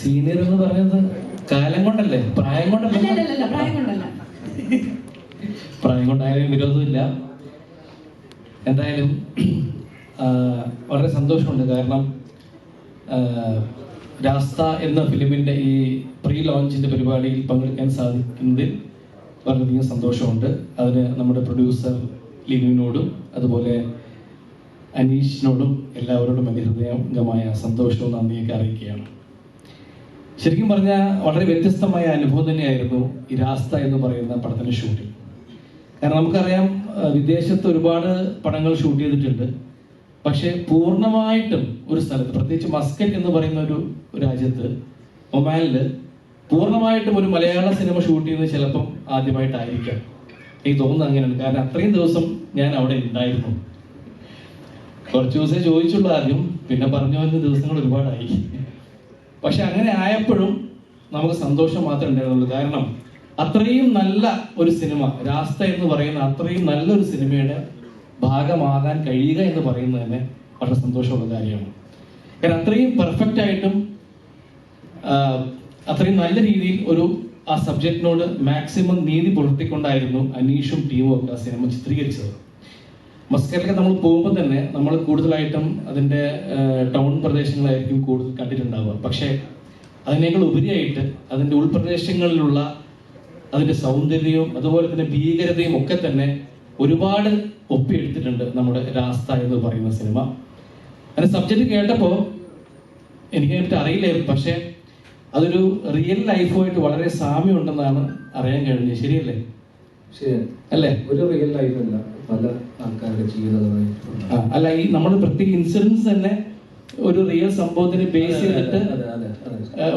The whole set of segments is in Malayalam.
സീനിയർ എന്ന് പറയുന്നത് കാലം കൊണ്ടല്ലേ? പ്രായം കൊണ്ടല്ലേ? പ്രായം കൊണ്ടായാലും വിരോധമില്ല. എന്തായാലും വളരെ സന്തോഷമുണ്ട്. കാരണം രാസ്ത എന്ന ഫിലിമിന്റെ ഈ പ്രീ ലോഞ്ചിന്റെ പരിപാടിയിൽ പങ്കെടുക്കാൻ സാധിക്കുന്നതിൽ വളരെയധികം സന്തോഷമുണ്ട്. അതിന് നമ്മുടെ പ്രൊഡ്യൂസർ ലിനുവിനോടും അതുപോലെ അനീഷിനോടും എല്ലാവരോടും എന്റെ ഹൃദയംഗമായ സന്തോഷവും നന്ദിയൊക്കെ അറിയിക്കുകയാണ്. ശരിക്കും പറഞ്ഞാൽ വളരെ വ്യത്യസ്തമായ അനുഭവം തന്നെയായിരുന്നു ഈ രാസ്ത എന്ന് പറയുന്ന പടത്തിന്റെ ഷൂട്ടിംഗ് കാരണം നമുക്കറിയാം വിദേശത്ത് ഒരുപാട് പടങ്ങൾ ഷൂട്ട് ചെയ്തിട്ടുണ്ട്. പക്ഷേ പൂർണമായിട്ടും ഒരു സ്ഥലത്ത് പ്രത്യേകിച്ച് മസ്കറ്റ് എന്ന് പറയുന്ന ഒരു രാജ്യത്ത് ഒമാനിൽ പൂർണമായിട്ടും ഒരു മലയാള സിനിമ ഷൂട്ട് ചെയ്യുന്നത് ചിലപ്പം ആദ്യമായിട്ടായിരിക്കാം. എനിക്ക് തോന്നുന്നത് അങ്ങനെയാണ്. കാരണം അത്രയും ദിവസം ഞാൻ അവിടെ ഉണ്ടായിരുന്നു. കുറച്ച് ദിവസമേ ചോദിച്ചുള്ളൂ ആദ്യം. പിന്നെ പറഞ്ഞു വന്ന ദിവസങ്ങൾ ഒരുപാടായി. പക്ഷെ അങ്ങനെ ആയപ്പോഴും നമുക്ക് സന്തോഷം മാത്രമേ ഉണ്ടായിരുന്നുള്ളൂ. കാരണം അത്രയും നല്ല ഒരു സിനിമ രാസ്ത എന്ന് പറയുന്ന അത്രയും നല്ലൊരു സിനിമയുടെ ഭാഗമാകാൻ കഴിയുക എന്ന് പറയുന്നത് തന്നെ വളരെ സന്തോഷമുള്ള കാര്യമാണ്. കാരണം അത്രയും പെർഫെക്റ്റ് ആയിട്ടും അത്രയും നല്ല രീതിയിൽ ഒരു ആ സബ്ജക്റ്റിനോട് മാക്സിമം നീതി പുലർത്തിക്കൊണ്ടായിരുന്നു അനീഷും ടീമും ഒക്കെ ആ സിനിമ ചിത്രീകരിച്ചത്. മസ്കറ്റിലൊക്കെ നമ്മൾ പോകുമ്പോൾ തന്നെ നമ്മൾ കൂടുതലായിട്ടും അതിന്റെ ടൗൺ പ്രദേശങ്ങളായിരിക്കും കൂടുതൽ കണ്ടിട്ടുണ്ടാവുക. പക്ഷേ അതിനേക്കാൾ ഉപരിയായിട്ട് അതിന്റെ ഉൾപ്രദേശങ്ങളിലുള്ള അതിന്റെ സൗന്ദര്യവും അതുപോലെ തന്നെ ഭീകരതയും ഒക്കെ തന്നെ ഒരുപാട് ഒപ്പിയെടുത്തിട്ടുണ്ട് നമ്മുടെ രാസ്ത എന്ന് പറയുന്ന സിനിമ. അതിന്റെ സബ്ജക്റ്റ് കേട്ടപ്പോൾ എനിക്ക് അതിനെപ്പറ്റി അറിയില്ലായിരുന്നു. പക്ഷേ അതൊരു റിയൽ ലൈഫുമായിട്ട് വളരെ സാമ്യമുണ്ടെന്നാണ് അറിയാൻ കഴിഞ്ഞത്. ശരിയല്ലേ? ശരിയാണ്. അല്ലേ? ഒരു റിയൽ ലൈഫ് അല്ല. പല ആൾക്കാരുടെ ജീവിതമായിട്ടുണ്ട് അല്ല ഈ നമ്മൾ പ്രത്യേക ഇൻസിഡൻസ് തന്നെ ഒരു റിയൽ സംഭവത്തിന് ബേസ് ചെയ്തിട്ട്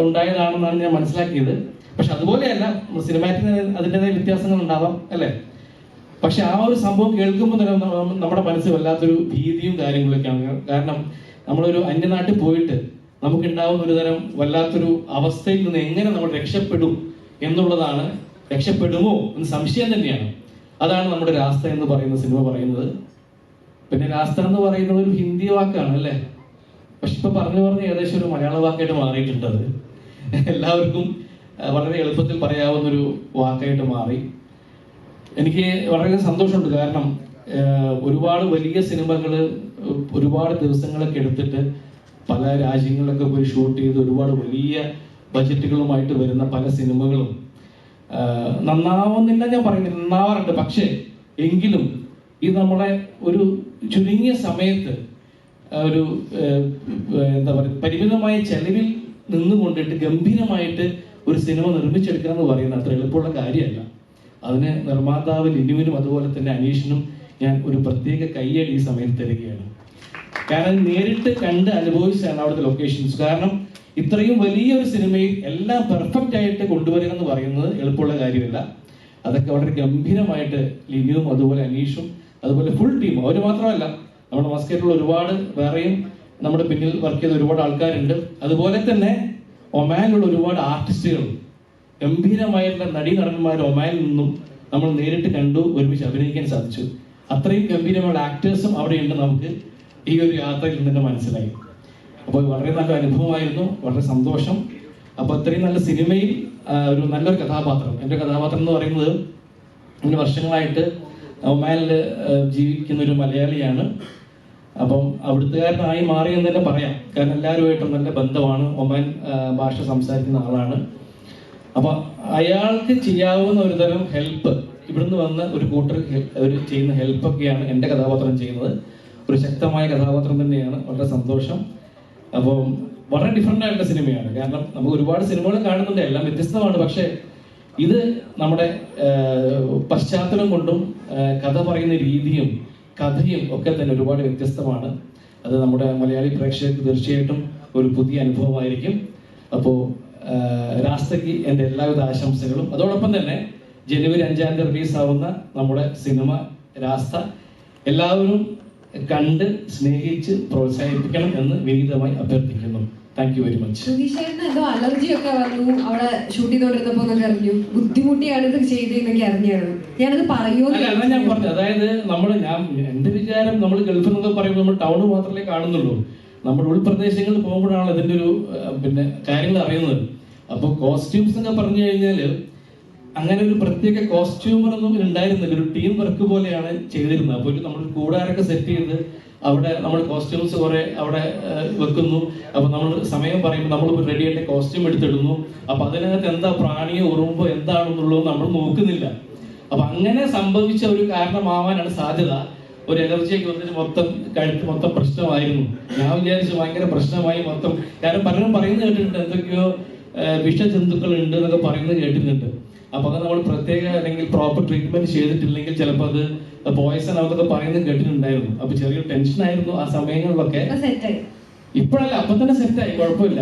ഉണ്ടായതാണെന്നാണ് ഞാൻ മനസ്സിലാക്കിയത്. പക്ഷെ അതുപോലെയല്ല സിനിമാറ്റിന് അതിന്റെതായ വ്യത്യാസങ്ങൾ ഉണ്ടാവാം അല്ലേ? പക്ഷെ ആ ഒരു സംഭവം കേൾക്കുമ്പോൾ തന്നെ നമ്മുടെ മനസ്സിൽ വല്ലാത്തൊരു ഭീതിയും കാര്യങ്ങളൊക്കെയാണ്. കാരണം നമ്മളൊരു അന്യനാട്ടിൽ പോയിട്ട് നമുക്കുണ്ടാവുന്ന ഒരു തരം വല്ലാത്തൊരു അവസ്ഥയിൽ നിന്ന് എങ്ങനെ നമ്മൾ രക്ഷപ്പെടും എന്നുള്ളതാണ് രക്ഷപ്പെടുമോ എന്ന് സംശയം തന്നെയാണ്. അതാണ് നമ്മുടെ രാസ്ത എന്ന് പറയുന്ന സിനിമ പറയുന്നത്. പിന്നെ രാസ്ത എന്ന് പറയുന്നത് ഒരു ഹിന്ദി വാക്കാണ് അല്ലേ? പക്ഷെ ഇപ്പൊ പറഞ്ഞു പറഞ്ഞ് ഏകദേശം ഒരു മലയാള വാക്കായിട്ട് മാറിയിട്ടുണ്ട് അത്. എല്ലാവർക്കും വളരെ എളുപ്പത്തിൽ പറയാവുന്ന ഒരു വാക്കായിട്ട് മാറി. എനിക്ക് വളരെ സന്തോഷമുണ്ട്. കാരണം ഒരുപാട് വലിയ സിനിമകൾ ഒരുപാട് ദിവസങ്ങളൊക്കെ എടുത്തിട്ട് പല രാജ്യങ്ങളിലൊക്കെ പോയി ഷൂട്ട് ചെയ്ത് ഒരുപാട് വലിയ ബജറ്റുകളുമായിട്ട് വരുന്ന പല സിനിമകളും നന്നാവുന്നില്ല ഞാൻ പറയുന്നില്ല നന്നാവാറുണ്ട്. പക്ഷേ എങ്കിലും ഇത് നമ്മളെ ഒരു ചുരുങ്ങിയ സമയത്ത് ഒരു എന്താ പറയുക പരിമിതമായ ചെലവിൽ നിന്നുകൊണ്ടിട്ട് ഗംഭീരമായിട്ട് ഒരു സിനിമ നിർമ്മിച്ചെടുക്കുക എന്ന് പറയുന്നത് അത്ര എളുപ്പമുള്ള കാര്യമല്ല. അതിന് നിർമ്മാതാവ് ലിനുവിനും അതുപോലെ തന്നെ അനീഷിനും ഞാൻ ഒരു പ്രത്യേക കയ്യടി ഈ സമയത്ത് തരികയാണ്. കാരണം നേരിട്ട് കണ്ട് അനുഭവിച്ചാണ് അവിടുത്തെ ലൊക്കേഷൻസ് കാരണം ഇത്രയും വലിയൊരു സിനിമയിൽ എല്ലാം പെർഫെക്റ്റ് ആയിട്ട് കൊണ്ടുവരിക എന്ന് പറയുന്നത് എളുപ്പമുള്ള കാര്യമല്ല. അതൊക്കെ വളരെ ഗംഭീരമായിട്ട് ലിനുവും അതുപോലെ അനീഷും അതുപോലെ ഫുൾ ടീം അവർ മാത്രമല്ല നമ്മുടെ മസ്കറ്റിലുള്ള ഒരുപാട് വേറെയും നമ്മുടെ പിന്നിൽ വർക്ക് ചെയ്ത ഒരുപാട് ആൾക്കാരുണ്ട്. അതുപോലെ തന്നെ ഒമാനിലുള്ള ഒരുപാട് ആർട്ടിസ്റ്റുകൾ ഗംഭീരമായിട്ടുള്ള നടീ നടന്മാർ ഒമാനിൽ നിന്നും നമ്മൾ നേരിട്ട് കണ്ടു ഒരുമിച്ച് അഭിനയിക്കാൻ സാധിച്ചു. അത്രയും ഗംഭീരമായ ആക്ടേഴ്സും അവിടെയുണ്ട് നമുക്ക്. ഈ ഒരു യാത്രയിൽ നിന്ന് മനസ്സിലായി. അപ്പോൾ വളരെ നല്ല അനുഭവമായിരുന്നു വളരെ സന്തോഷം. അപ്പോൾ അത്രയും നല്ല സിനിമയിൽ ഒരു നല്ലൊരു കഥാപാത്രം. എന്റെ കഥാപാത്രം എന്ന് പറയുന്നത് ഇങ്ങനെ വർഷങ്ങളായിട്ട് ഒമാനിൽ ജീവിക്കുന്ന ഒരു മലയാളിയാണ്. അപ്പം അവിടുത്തുകാരനായി മാറി എന്ന് തന്നെ പറയാം. കാരണം എല്ലാവരുമായിട്ടും നല്ല ബന്ധമാണ്. ഒമാൻ ഭാഷ സംസാരിക്കുന്ന ആളാണ്. അപ്പൊ അയാൾക്ക് ചെയ്യാവുന്ന ഒരു തരം ഹെൽപ്പ്. ഇവിടുന്ന് വന്ന ഒരു കൂട്ടർ ഒരു ചെയ്യുന്ന ഹെൽപ്പൊക്കെയാണ് എന്റെ കഥാപാത്രം ചെയ്യുന്നത്. ഒരു ശക്തമായ കഥാപാത്രം തന്നെയാണ്. വളരെ സന്തോഷം. അപ്പം വളരെ ഡിഫറെന്റ് ആയിട്ടുള്ള സിനിമയാണ്. കാരണം നമുക്ക് ഒരുപാട് സിനിമകൾ കാണുന്നുണ്ട്. എല്ലാം വ്യത്യസ്തമാണ്. പക്ഷേ ഇത് നമ്മുടെ പശ്ചാത്തലം കൊണ്ടും കഥ പറയുന്ന രീതിയും കഥയും ഒക്കെ തന്നെ ഒരുപാട് വ്യത്യസ്തമാണ്. അത് നമ്മുടെ മലയാളി പ്രേക്ഷകർക്ക് തീർച്ചയായിട്ടും ഒരു പുതിയ അനുഭവമായിരിക്കും. അപ്പോൾ രാസ്തയ്ക്ക് എന്റെ എല്ലാവിധ ആശംസകളും. അതോടൊപ്പം തന്നെ ജനുവരി അഞ്ചാം തീയതി റിലീസ് ആവുന്ന നമ്മുടെ സിനിമ രാസ്ത. എല്ലാവരും കണ്ട് സ്നേഹിച്ച് പ്രോത്സാഹിപ്പിക്കണം എന്ന് വിനീതമായി അഭ്യർത്ഥിക്കുന്നു. താങ്ക് യു വെരി മച്ച് സുധീഷേട്ടന് എന്തോ അലർജി ഒക്കെ വന്നു. അവിടെ ഷൂട്ട് ചെയ്തോണ്ടിരുന്നപ്പോ എന്നൊക്കെ അറിഞ്ഞു. ബുദ്ധിമുട്ടിയാണ് ഇത് ചെയ്തതെന്നൊക്കെ അറിഞ്ഞാണ്. ഞാനത് പറയുമോ അല്ല ഞാൻ പറഞ്ഞു അതായത് നമ്മൾ ഞാൻ എന്റെ വിചാരം നമ്മൾ ഗൾഫിൽ നിന്നൊക്കെ പറയുമ്പോൾ നമ്മൾ ടൗൺ മാത്രമേ കാണുന്നുള്ളൂ. നമ്മുടെ ഉൾപ്രദേശങ്ങളിൽ പോകുമ്പോഴാണ് ഇതിന്റെ ഒരു പിന്നെ കാര്യങ്ങൾ അറിയുന്നത്. അപ്പോൾ കോസ്റ്റ്യൂംസ് എന്നൊക്കെ പറഞ്ഞു കഴിഞ്ഞാൽ അങ്ങനെ ഒരു പ്രത്യേക കോസ്റ്റ്യൂമർ ഒന്നും ഉണ്ടായിരുന്നില്ല. ഒരു ടീം വർക്ക് പോലെയാണ് ചെയ്തിരുന്നത്. അപ്പോൾ ഒരു നമ്മൾ കൂടാരൊക്കെ സെറ്റ് ചെയ്ത് അവിടെ നമ്മൾ കോസ്റ്റ്യൂംസ് കുറെ അവിടെ വെക്കുന്നു. അപ്പൊ നമ്മൾ സമയം പറയുമ്പോൾ നമ്മൾ റെഡി ആയിട്ട് കോസ്റ്റ്യൂം എടുത്തിടുന്നു. അപ്പൊ അതിനകത്ത് എന്താ പ്രാണിയോ ഉറുമ്പോ എന്താണെന്നുള്ളത് നമ്മൾ നോക്കുന്നില്ല. അപ്പൊ അങ്ങനെ സംഭവിച്ച ഒരു കാരണമാവാനാണ് സാധ്യത. ഒരു എനർജിയൊക്കെ വന്നിട്ട് മൊത്തം കഴുത്ത് മൊത്തം പ്രശ്നമായിരുന്നു. ഞാൻ വിചാരിച്ചു ഭയങ്കര പ്രശ്നമായി മൊത്തം. കാരണം പലരും പറയുന്നത് കേട്ടിട്ടുണ്ട് എന്തൊക്കെയോ വിഷജന്തുക്കൾ ഉണ്ട് എന്നൊക്കെ പറയുന്നത് കേട്ടിട്ടുണ്ട്. അപ്പൊ അത് നമ്മൾ പ്രത്യേക അല്ലെങ്കിൽ പ്രോപ്പർ ട്രീറ്റ്മെന്റ് ചെയ്തിട്ടില്ലെങ്കിൽ ചിലപ്പോൾ അത് പോയ്സൺ ആവുന്നൊക്കെ പറയുന്നത് കേട്ടിട്ടുണ്ടായിരുന്നു. അപ്പൊ ചെറിയൊരു ടെൻഷൻ ആയിരുന്നു ആ സമയങ്ങളിലൊക്കെ. ഇപ്പോഴല്ല അപ്പൊ തന്നെ സെറ്റായി കുഴപ്പമില്ല.